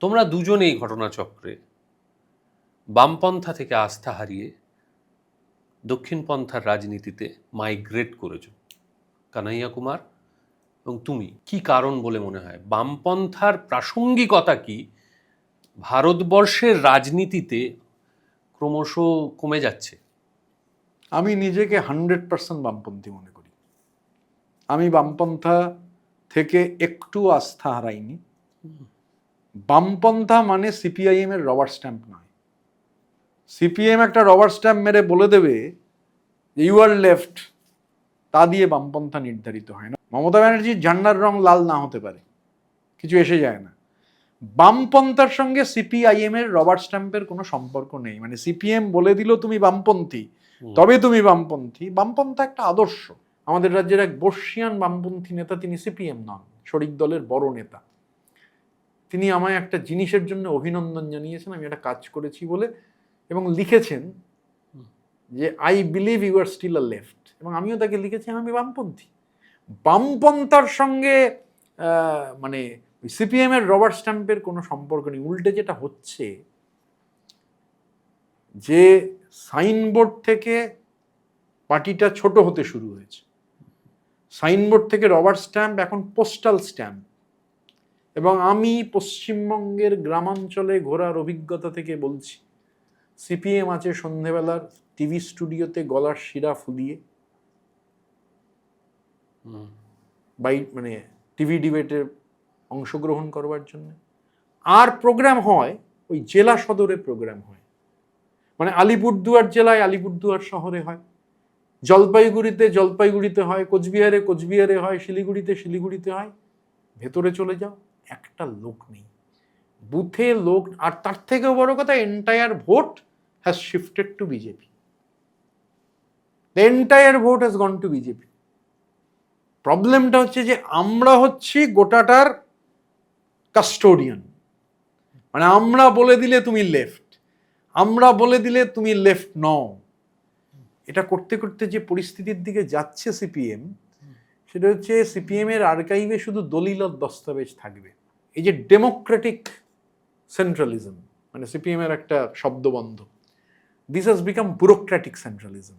তোমরা দুজনেই ঘটনাচক্রে বামপন্থা থেকে আস্থা হারিয়ে দক্ষিণপন্থার রাজনীতিতে মাইগ্রেট করেছ। কানাইয়া কুমার এবং তুমি কি কারণ বলে মনে হয়? বামপন্থার প্রাসঙ্গিকতা কি? ভারতবর্ষের রাজনীতিতে ক্রমশ কমে যাচ্ছে। আমি নিজেকে হান্ড্রেড পার্সেন্ট বামপন্থী মনে করি। আমি বামপন্থা থেকে একটু আস্থা হারাইনি। বামপন্থা মানে সিপিআইএম এর রবার স্ট্যাম্প নয়। সিপিএম একটা রবার স্ট্যাম্প মেরে বলে দেবে ইউ আর লেফট তা দিয়ে বামপন্থা নির্ধারিত হয় না। মমতা ব্যানার্জির ঝান্ডার রং লাল না হতে পারে কিছু এসে যায় না। বামপন্থার সঙ্গে সিপিআইএম এর রবার স্ট্যাম্পের কোনো সম্পর্ক নেই। মানে সিপিএম বলে দিল তুমি বামপন্থী তবে তুমি বামপন্থী। বামপন্থা একটা আদর্শ। আমাদের রাজ্যের এক বর্ষিয়ান বামপন্থী নেতা তিনি সিপিএম নন শরিক দলের বড় নেতা। তিনি আমায় একটা জিনিসের জন্য অভিনন্দন জানিয়েছেন, আমি একটা কাজ করেছি বলে, এবং লিখেছেন যে I believe you are still a left এবং আমিও তাকে লিখেছি, আমি বামপন্থী। বামপন্থার সঙ্গে মানে সিপিএম এর রবার্ট স্ট্যাম্পের কোনো সম্পর্ক নেই। উল্টে যেটা হচ্ছে যে সাইনবোর্ড থেকে পার্টিটা ছোট হতে শুরু হয়েছে। সাইনবোর্ড থেকে রবার্ট স্ট্যাম্প এখন পোস্টাল স্ট্যাম্প এবং আমি পশ্চিমবঙ্গের গ্রামাঞ্চলে ঘোরার অভিজ্ঞতা থেকে বলছি। সিপিএম আছে সন্ধেবেলার টিভি স্টুডিওতে গলার শিরা ফুলিয়ে। বাই মানে টিভি ডিবেটে অংশগ্রহণ করবার জন্য। আর প্রোগ্রাম হয় ওই জেলা সদরে প্রোগ্রাম হয়। মানে আলিপুরদুয়ার জেলায় আলিপুরদুয়ার শহরে হয়। জলপাইগুড়িতে জলপাইগুড়িতে হয় কোচবিহারে কোচবিহারে হয় শিলিগুড়িতে শিলিগুড়িতে হয়। ভেতরে চলে যাও, একটা লোক নেই। বুথে লোক, আর তার থেকেও বড় কথা entire vote has shifted to BJP the entire vote has gone to BJP প্রবলেমটা হচ্ছে যে আমরা হচ্ছি গোটাটার কাস্টোডিয়ান মানে আমরা বলে দিলে তুমি লেফট আমরা বলে দিলে তুমি লেফট নও এটা করতে করতে যে পরিস্থিতির দিকে যাচ্ছে সিপিএম সেটা হচ্ছে সিপিএমের আর্কাইভে শুধু দলিল দস্তাবেজ থাকবে। এই যে ডেমোক্রেটিক সেন্ট্রালিজম মানে সিপিএমের একটা শব্দবন্ধ this has become bureaucratic centralism